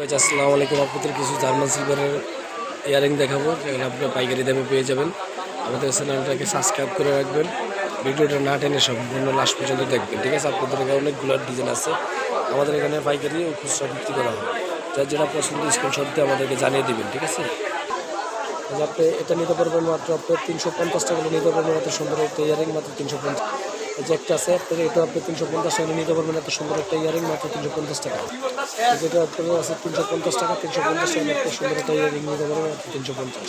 আসসালামু আলাইকুম। আপনাদের কিছু জার্মান সিলভারের ইয়ারিং দেখাবো যেগুলো আপনারা পাইকারি দামে পেয়ে যাবেন। আমাদের চ্যানেলটাকে সাবস্ক্রাইব করে রাখবেন। ভিডিওটা না টেনে সম্পূর্ণ লাস্ট পর্যন্ত দেখবেন ঠিক আছে? আপনাদের এখানে অনেকগুলো ডিজাইন আছে। আমাদের এখানে পাইকারি ও খুচরা বিক্রি করা হয়। যার যেটা পছন্দ স্ক্রিনশট দিয়ে আমাদেরকে জানিয়ে দেবেন ঠিক আছে? আচ্ছা, আপনি এটা নিতে পারবেন মাত্র আপনার তিনশো পঞ্চাশ টাকা নিতে পারবেন এত সুন্দর একটা ইয়ারিং মাত্র তিনশো পঞ্চাশ। যে একটা আছে, আপনার এটা আপনি তিনশো পঞ্চাশ টাকা নিতে পারবেন, এত সুন্দর একটা ইয়ারিং মাত্র তিনশো পঞ্চাশ টাকা। যেটা আপনার আছে তিনশো পঞ্চাশ টাকা, তিনশো পঞ্চাশ টাকা একটা সুন্দর একটা ইয়ারিং নিতে পারবেন মাত্র তিনশো পঞ্চাশ।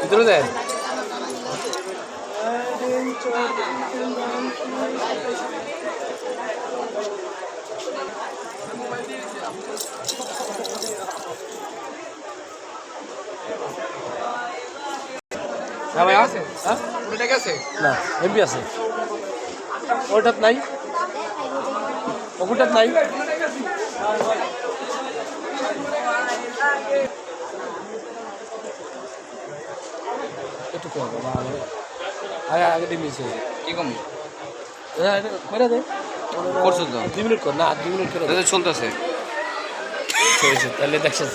ভিতরে দেন হ্যাঁ ভাই আছে? হ্যাঁ? ওটা গেছে? না এমপি আছে। ওটাত নাই? ওটাত নাই একটু কম আগে আগে দিয়ে মিস হয়েছে কি কম? করে দে। করছ তো। দুই মিনিট কর না দুই মিনিট করে চলতেছে। তাহলে দেখছেন